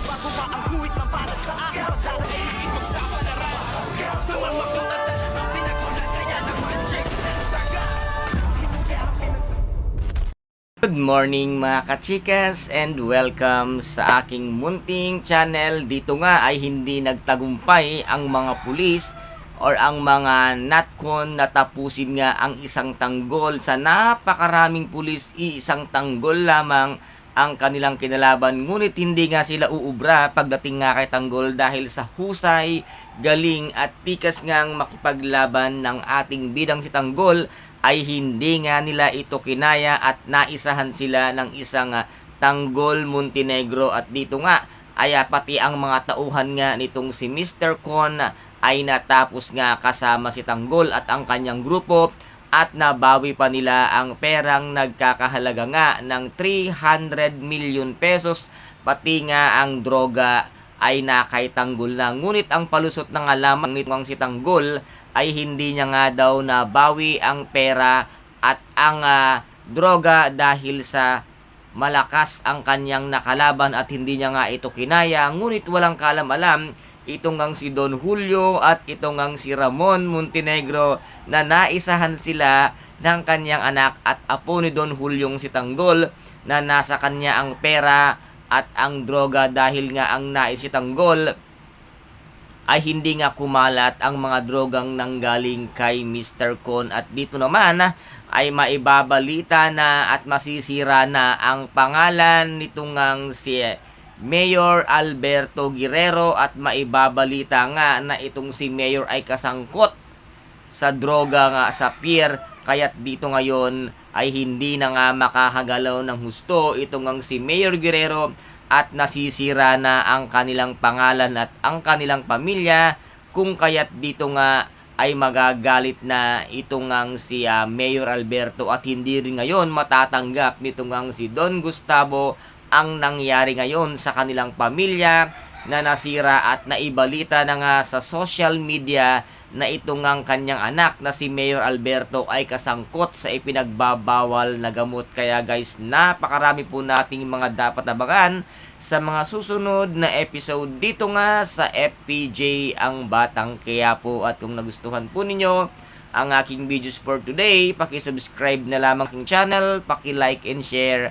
Ang guhit na para sa akin Pagdadaig ipagsapalaran Sa mga katatan Ang pinagulat kaya naman Check na saga Good morning mga kachikas and welcome sa aking munting channel. Dito nga ay hindi nagtagumpay ang mga pulis or ang mga natcon na tapusin nga ang isang tanggol. Sa napakaraming pulis, isang tanggol lamang ang kanilang kinalaban. Ngunit hindi nga sila uubra pagdating nga kay tanggol dahil sa husay, galing at tikas ngang makipaglaban ng ating bidang si tanggol ay hindi nga nila ito kinaya at naisahan sila ng isang ah, tanggol Montenegro at dito nga ay ah, pati ang mga tauhan nga nitong si Mr. Con ay natapos nga kasama si Tanggol at ang kanyang grupo at nabawi pa nila ang perang nagkakahalaga nga ng 300 million pesos pati nga ang droga ay nakay Tanggol na. Ngunit ang palusot ng alaman nitong si Tanggol ay hindi niya nga daw nabawi ang pera at ang ah, droga dahil sa malakas ang kanyang nakalaban at hindi niya nga ito kinaya. Ngunit walang kalam-alam itong ang si Don Julio at itong ang si Ramon Montenegro na naisahan sila ng kanyang anak at apo ni Don Julio si Tanggol na nasa kanya ang pera at ang droga dahil nga ang nais si Tanggol ay hindi nga kumalat ang mga drogang nanggaling kay Mr. Con at dito naman ay maibabalita na at masisira na ang pangalan nitong si Mayor Alberto Guerrero at maibabalita nga na itong si Mayor ay kasangkot sa droga nga sa pier. Kaya't dito ngayon ay hindi na nga makakagalaw ng husto itong ang si Mayor Guerrero at nasisira na ang kanilang pangalan at ang kanilang pamilya kung kaya't dito nga ay magagalit na itong ang si ah, Mayor Alberto. At hindi rin ngayon matatanggap nitong ang si Don Gustavo ang nangyari ngayon sa kanilang pamilya na nasira at naibalita na nga sa social media na itong ang kanyang anak na si Mayor Alberto ay kasangkot sa ipinagbabawal na gamot. Kaya guys, napakarami po nating mga dapat abangan sa mga susunod na episode dito nga sa FPJ ang Batang Quiapo. At kung nagustuhan po ninyo ang aking videos for today, paki-subscribe na lamang aking channel, paki-like and share